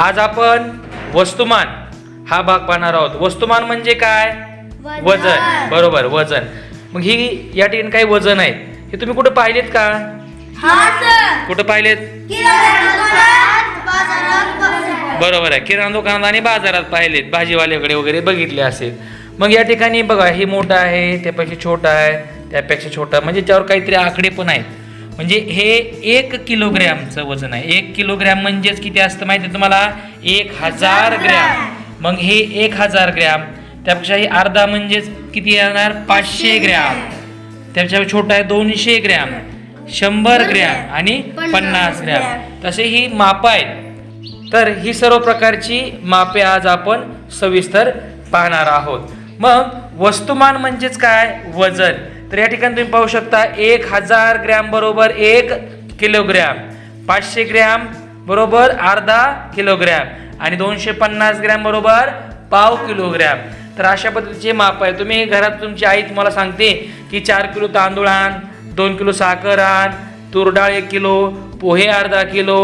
आज आपण वस्तुमान हा भाग पाहणार आहोत. वस्तुमान म्हणजे काय? वजन. बरोबर वजन. मग ही या ठिकाणी काही वजन आहे हे तुम्ही कुठे पाहिलेत का? कुठं पाहिलेत? बरोबर आहे. किराणा दुकानात आणि बाजारात पाहिलेत. भाजीवाल्याकडे वगैरे बघितले असेल. मग या ठिकाणी बघा हे मोठं आहे त्यापेक्षा छोटं आहे त्यापेक्षा छोटं. म्हणजे त्यावर काहीतरी आकडे पण आहेत. म्हणजे हे एक किलोग्रॅमचं वजन आहे. एक किलोग्रॅम म्हणजेच किती असतं माहिती आहे तुम्हाला? एक हजार ग्रॅम. मग हे एक हजार ग्रॅम. त्यापेक्षा हे अर्धा म्हणजेच किती येणार? पाचशे ग्रॅम. त्यापेक्षा छोटा आहे दोनशे ग्रॅम. शंभर ग्रॅम आणि पन्नास ग्रॅम. तसे ही माप आहेत. तर ही सर्व प्रकारची मापे आज आपण सविस्तर पाहणार आहोत. मग वस्तुमान म्हणजेच काय? वजन. तर या ठिकाणी तुम्ही पाहू शकता एक हजार ग्रॅम बरोबर एक किलोग्रॅम. पाचशे ग्रॅम बरोबर अर्धा किलोग्रॅम. आणि दोनशे पन्नास ग्रॅम बरोबर पाव किलोग्रॅम. तर अशा पद्धतीचे माप आहे. तुम्ही घरात तुमची आई तुम्हाला सांगते की चार किलो तांदूळ आण दोन किलो साखर आण तूर डाळ एक किलो पोहे अर्धा किलो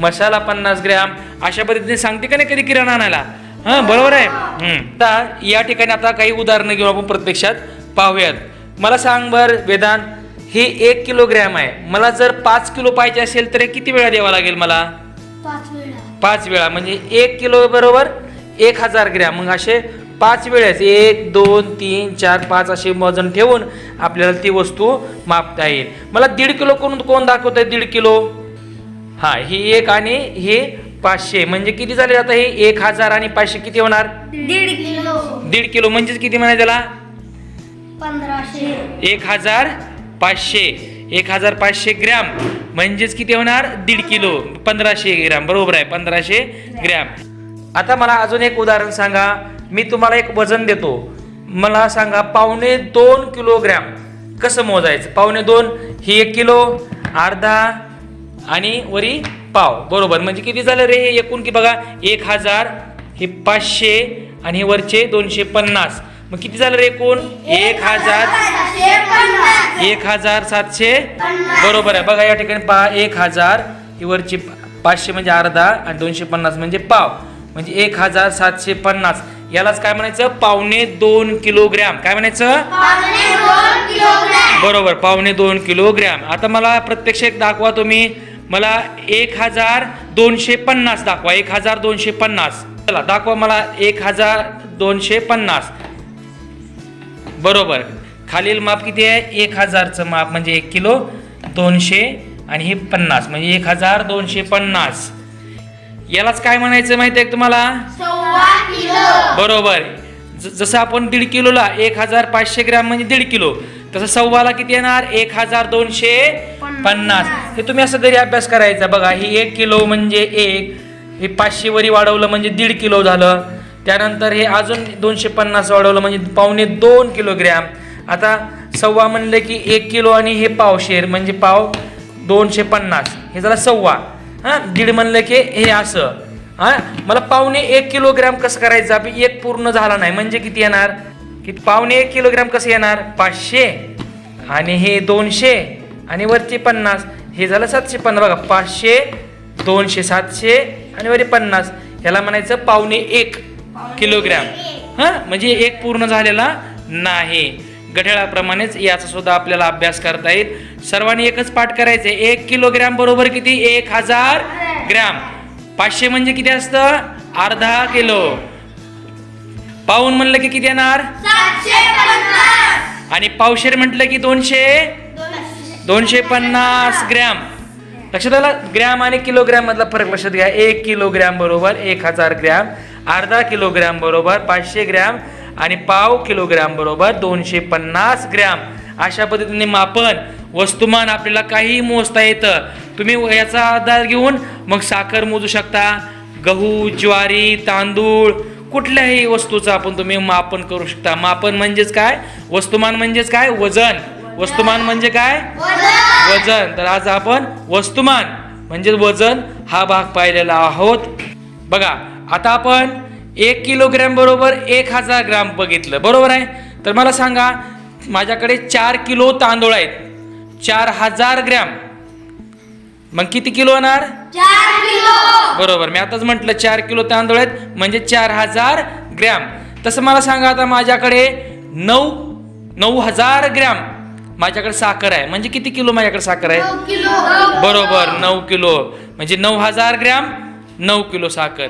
मसाला पन्नास ग्रॅम. अशा पद्धतीने सांगते का नाही कधी किराणा आणायला? हां बरोबर आहे? आता या ठिकाणी आता काही उदाहरणं घेऊन आपण प्रत्यक्षात पाहूयात. मला सांग बर वेदांत हे एक किलोग्रॅम आहे. मला जर पाच किलो पाहिजे असेल तर किती वेळा द्यावा लागेल मला? पाच वेळा. म्हणजे एक किलो बरोबर एक हजार ग्रॅम. मग असे पाच वेळेस एक दोन तीन चार पाच असे वजन ठेवून आपल्याला ती वस्तू मापता येईल. मला दीड किलो कोण कोण दाखवत आहे दीड किलो? हा ही एक आणि हे पाचशे. म्हणजे किती झाले आता हे? एक हजार आणि पाचशे किती होणार? दीड किलो. दीड किलो. म्हणजेच किती म्हणाय त्याला? पंधराशे. एक हजार पाचशे. एक हजार पाचशे ग्रॅम. म्हणजेच किती होणार? दीड किलो. पंधराशे ग्रॅम. बरोबर आहे पंधराशे ग्रॅम. आता मला अजून एक उदाहरण सांगा. मी तुम्हाला एक वजन देतो. मला सांगा पावणे दोन किलोग्रॅम कसं मोजायचं? पावणे दोन ही एक किलो अर्धा आणि वरी पाव. बरोबर. म्हणजे किती झालं रे? हे एकूण की बघा एक हजार हे पाचशे आणि हे वरचे दोनशे पन्नास. मग किती झालं रे एकूण? एक हजार एक हजार सातशे बरोबर आहे. बघा या ठिकाणी पहा एक हजार ही वरची पाचशे म्हणजे अर्धा आणि दोनशे पन्नास म्हणजे पाव. म्हणजे एक हजार सातशे पन्नास. यालाच काय म्हणायचं? पावणे दोन किलोग्रॅम. काय म्हणायचं? बरोबर पावणे दोन किलोग्रॅम. आता मला प्रत्यक्ष एक दाखवा तुम्ही. मला एक हजार दोनशे पन्नास दाखवा. एक हजार दोनशे पन्नास. चला दाखवा मला एक हजार दोनशे पन्नास. बरोबर. खालील माप किती आहे? एक हजारचं माप म्हणजे एक किलो दोनशे आणि हे पन्नास म्हणजे एक हजार दोनशे पन्नास. यालाच काय म्हणायचं माहिती आहे तुम्हाला? बरोबर. जसं आपण दीड किलोला एक हजार पाचशे ग्रॅम म्हणजे दीड किलो तसं सव्वाला किती येणार? एक हजार दोनशे पन्नास. हे तुम्ही असं तरी अभ्यास करायचा बघा ही एक किलो म्हणजे एक हे पाचशे वरी वाढवलं म्हणजे दीड किलो झालं. त्यानंतर हे अजून दोनशे पन्नास वाढवलं म्हणजे पावणे दोन किलोग्रॅम. आता सव्वा म्हणलं की एक किलो आणि हे पावशेर म्हणजे पाव दोनशे पन्नास हे झालं सव्वा. हां दीड म्हणलं की हे असं. हां मला पावणे एक किलोग्रॅम कसं करायचं? आपण एक पूर्ण झाला नाही. म्हणजे किती येणार? की पावणे एक किलोग्रॅम कसं येणार? पाचशे. आणि हे दोनशे. आणि वरती पन्नास. हे झालं सातशे पन्नास बघा पाचशे दोनशे सातशे आणि वरी पन्नास. ह्याला म्हणायचं पावणे एक. किलोग्रॅम. हां? म्हणजे एक पूर्ण झालेला नाही. घड्याळाप्रमाणेच याचा सुद्धा आपल्याला अभ्यास करता येईल. सर्वांनी एकच पाठ करायचे एक किलोग्रॅम बरोबर किती? एक हजार ग्रॅम. पाचशे म्हणजे किती असतं? अर्धा किलो. पाऊन म्हणलं की किती येणार? आणि पावशेर म्हटलं की दोनशे? दोनशे पन्नास ग्रॅम. लक्षात आलं? ग्रॅम आणि किलोग्रॅम मधला फरक लक्षात घ्या. एक किलोग्रॅम बरोबर एक हजार ग्रॅम. अर्धा किलोग्रॅम बरोबर पाचशे ग्रॅम आणि पाव किलोग्रॅम बरोबर दोनशे पन्नास ग्रॅम. अशा पद्धतीने मापन वस्तुमान आपल्याला काहीही मोजता येतं. तुम्ही याचा आधार घेऊन मग साखर मोजू शकता गहू ज्वारी तांदूळ कुठल्याही वस्तूचं आपण तुम्ही मापन करू शकता. मापन म्हणजेच काय? वस्तुमान म्हणजेच काय? वजन. वस्तुमान म्हणजे काय? वजन. तर आज आपण वस्तुमान म्हणजे वजन हा भाग पाहिलेला आहोत. बघा आता आपण एक किलोग्रॅम बरोबर एक हजार ग्राम बघितलं. बरोबर आहे? तर मला सांगा माझ्याकडे चार किलो तांदूळ आहेत. चार हजार ग्रॅम. मग किती किलो होणार बरोबर. मी आताच म्हटलं चार किलो तांदूळ आहेत म्हणजे चार हजार ग्रॅम. तसं मला सांगा आता माझ्याकडे नऊ नऊ हजार ग्रॅम माझ्याकडे साखर आहे. म्हणजे किती किलो माझ्याकडे साखर आहे? बरोबर नऊ किलो. म्हणजे नऊ हजार ग्रॅम नऊ किलो साखर.